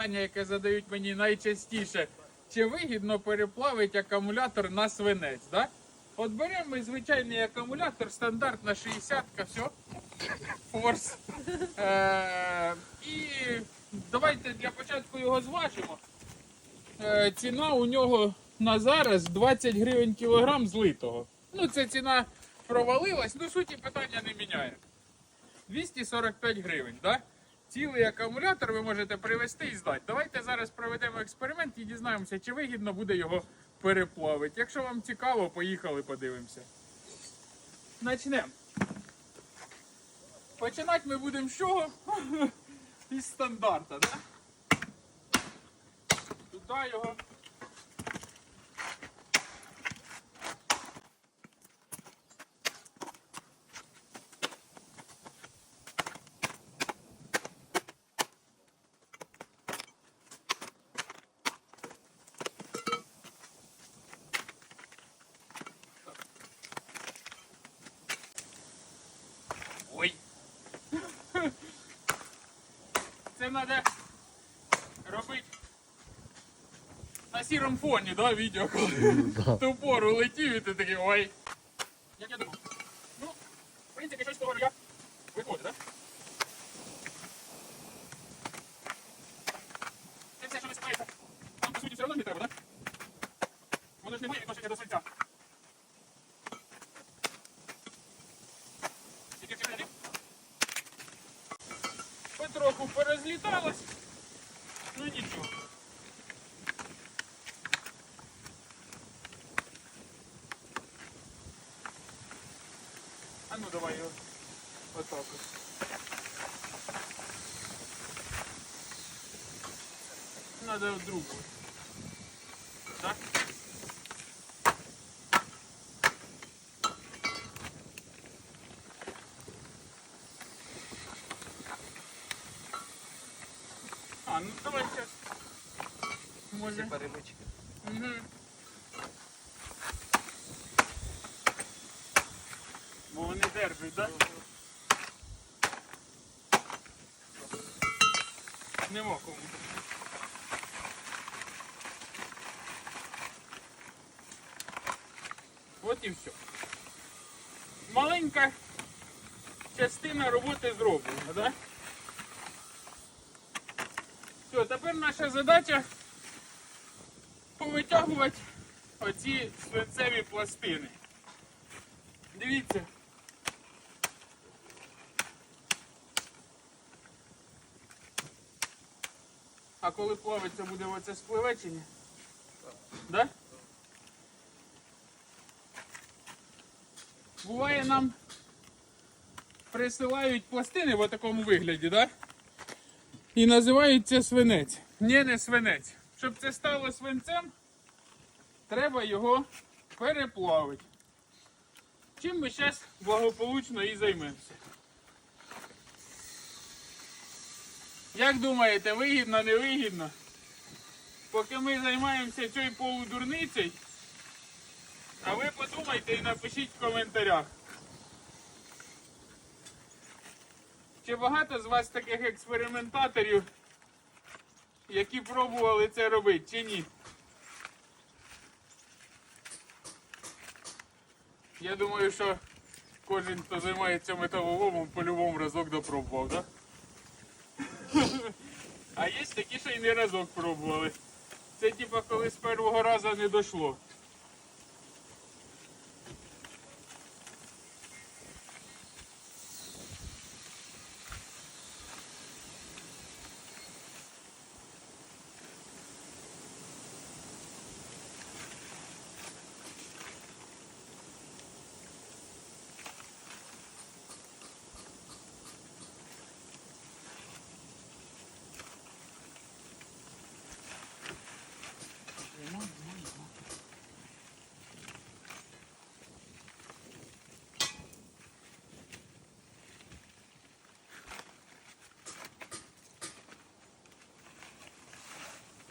питання, яке задають мені найчастіше. Чи вигідно переплавити акумулятор на свинець? Да? От беремо ми звичайний акумулятор, стандартна 60-ка, все. Форс. Е, і давайте для початку його зважимо. Е, ціна у нього на зараз 20 гривень кілограм злитого. Ну, це ціна провалилась, ну суті питання не міняє. 245 гривень, да? Цілий акумулятор ви можете привезти і здати. Давайте зараз проведемо експеримент і дізнаємося, чи вигідно буде його переплавити. Якщо вам цікаво, поїхали, подивимося. Начнемо. Починати ми будемо з чого? Із стандарта, так? Туди його. Ой. Це треба робити на сірому фоні, да, відео, коли в ту пору летів і ти такий ой. Як я думав? Ну, в принципі, щось з того я виходить, так? Це все, що висипається. Там, по суті, все одно не треба, так? Воно ж не має відношення до свинця. Потроху порозліталось. Ну нічого. А ну давай його отак. Надо в другу. Так? А, ну давай сейчас. Може. перемички. Угу. Бо вони держать, так? Нема кому. От і все. Маленька частина роботи зроблена, так? Да? Все, тепер наша задача повитягувати оці свинцеві пластини. Дивіться. А коли плавиться буде оце спливе ні? Да? Буває нам присилають пластини в такому вигляді, да? І називають це свинець. Ні, не свинець. Щоб це стало свинцем, треба його переплавити. Чим ми зараз благополучно і займемося. Як думаєте, вигідно, не вигідно? Поки ми займаємося цією полудурницею, а ви подумайте і напишіть в коментарях. Чи багато з вас таких експериментаторів, які пробували це робити, чи ні? Я думаю, що кожен, хто займається металоломом, по-любому разок допробував, так? А є такі, що і не разок пробували. Це типа коли з першого разу не дійшло.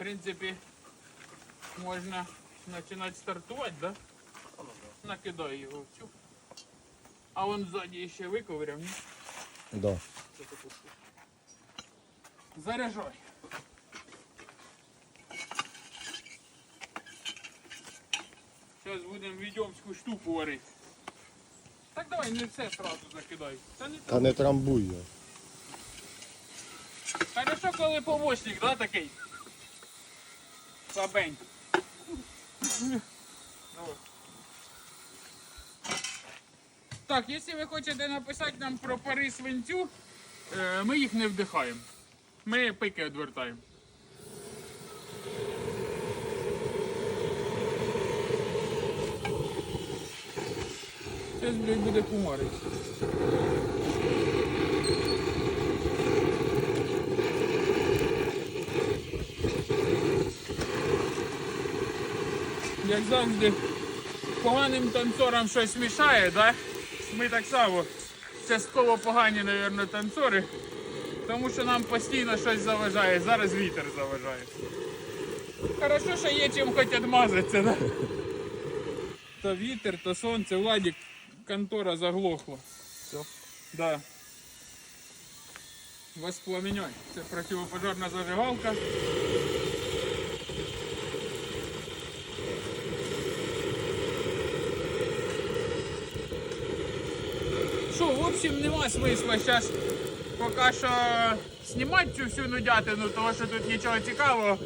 принципі, можна починати стартувати, да? Накидай його всю. А он ззаді ще виковиряв, ні? Да. Заряжай. Зараз будемо відьомську штуку варити. Так давай не все сразу закидай. Та не, Та не трамбуй його. Хорошо, коли помощник, да, такий? Слабень. Ну. Так, якщо ви хочете написати нам про пари свинцю, е, ми їх не вдихаємо. Ми пики відвертаємо. Зараз, буде кумарить. Як завжди, поганим танцорам щось мішає, да? Ми так само частково погані, мабуть, танцори, тому що нам постійно щось заважає. Зараз вітер заважає. Хорошо, що є чим хоч відмазатися, да? То вітер, то сонце, Владик, контора заглохла. Все. Да. Воспламеняй. Це противопожарна зажигалка. Що, в общем, нема смисла зараз поки що знімати цю всю нудятину, тому що тут нічого цікавого.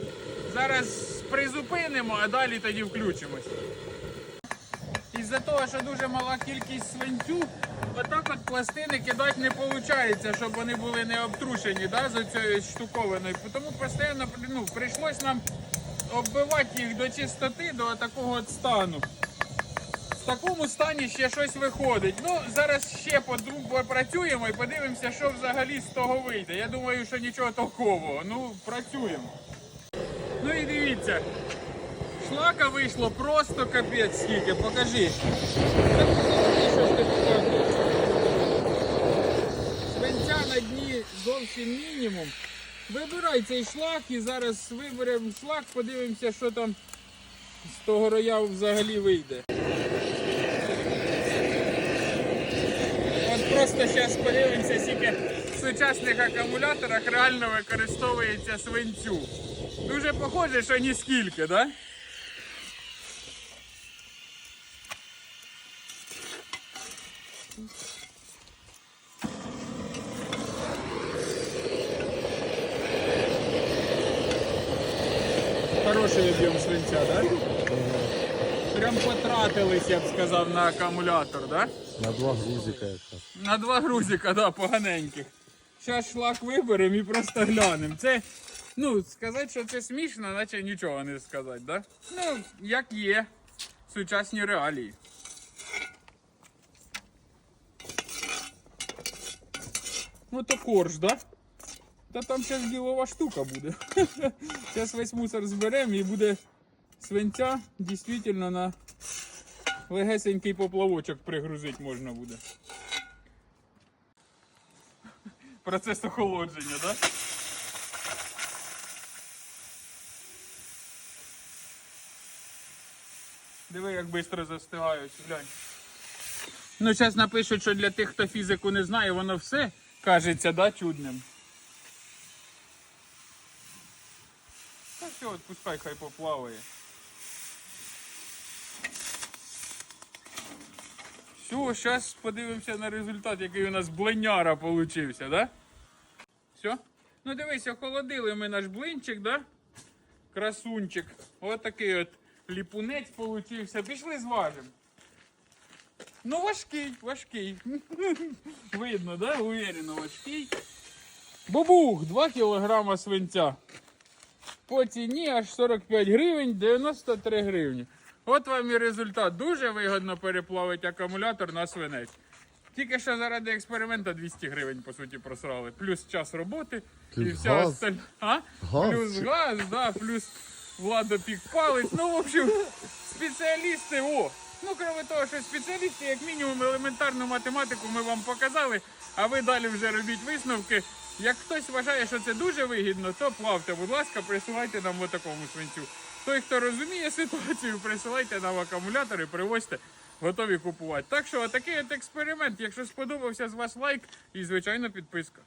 Зараз призупинимо, а далі тоді включимось. Із-за того, що дуже мала кількість свинцю, отак от пластини кидати не виходить, щоб вони були не обтрушені да, з цією штуковиною. Тому постійно ну, прийшлось нам оббивати їх до чистоти, до такого от стану. В такому стані ще щось виходить. Ну, зараз ще попрацюємо і подивимося, що взагалі з того вийде. Я думаю, що нічого толкового. Ну, працюємо. Ну і дивіться. Шлака вийшло просто капець скільки, покажи. Свинця на дні зовсім мінімум. Вибирай цей шлак і зараз виберемо шлак, подивимося, що там з того роя взагалі вийде. просто зараз подивимося, скільки в сучасних акумуляторах реально використовується свинцю. Дуже похоже, що ні скільки, да? Хороший об'єм свинця, да? Прям потратились, я б сказав, на акумулятор, да? На два грузика якраз. На два грузика, да, поганеньких. Зараз шлак виберемо і просто глянемо. Це, ну, сказати, що це смішно, наче нічого не сказати, да? Ну, як є. Сучасні реалії. Ну то корж, да? Та там зараз ділова штука буде. Зараз весь мусор зберемо і буде свинця дійсно на легесенький поплавочок пригрузити можна буде. Процес охолодження, так? Да? Диви, як швидко застигають, глянь. Ну, зараз напишуть, що для тих, хто фізику не знає, воно все кажеться, да, чудним. Та все, пускай хай поплаває. Все, зараз подивимося на результат, який у нас блиняра получився, да? Все? Ну дивись, охолодили ми наш блинчик, да? Красунчик. Ось такий от ліпунець получився. Пішли зважимо. Ну важкий, важкий. Видно, да? Уверенно важкий. Бабух, 2 кілограма свинця. По ціні аж 45 гривень, 93 гривні. От вам і результат. Дуже вигідно переплавити акумулятор на свинець. Тільки що заради експерименту 200 гривень, по суті, просрали. Плюс час роботи і вся газ. осталь... а? Газ. Плюс газ, да, плюс владопік палець. Ну, в общем, спеціалісти, о! Ну, крім того, що спеціалісти, як мінімум, елементарну математику ми вам показали, а ви далі вже робіть висновки. Як хтось вважає, що це дуже вигідно, то плавте, будь ласка, присилайте нам в такому свинцю. Той, хто розуміє ситуацію, присилайте нам акумулятори, привозьте, готові купувати. Так що, отакий от експеримент. Якщо сподобався з вас лайк і, звичайно, підписка.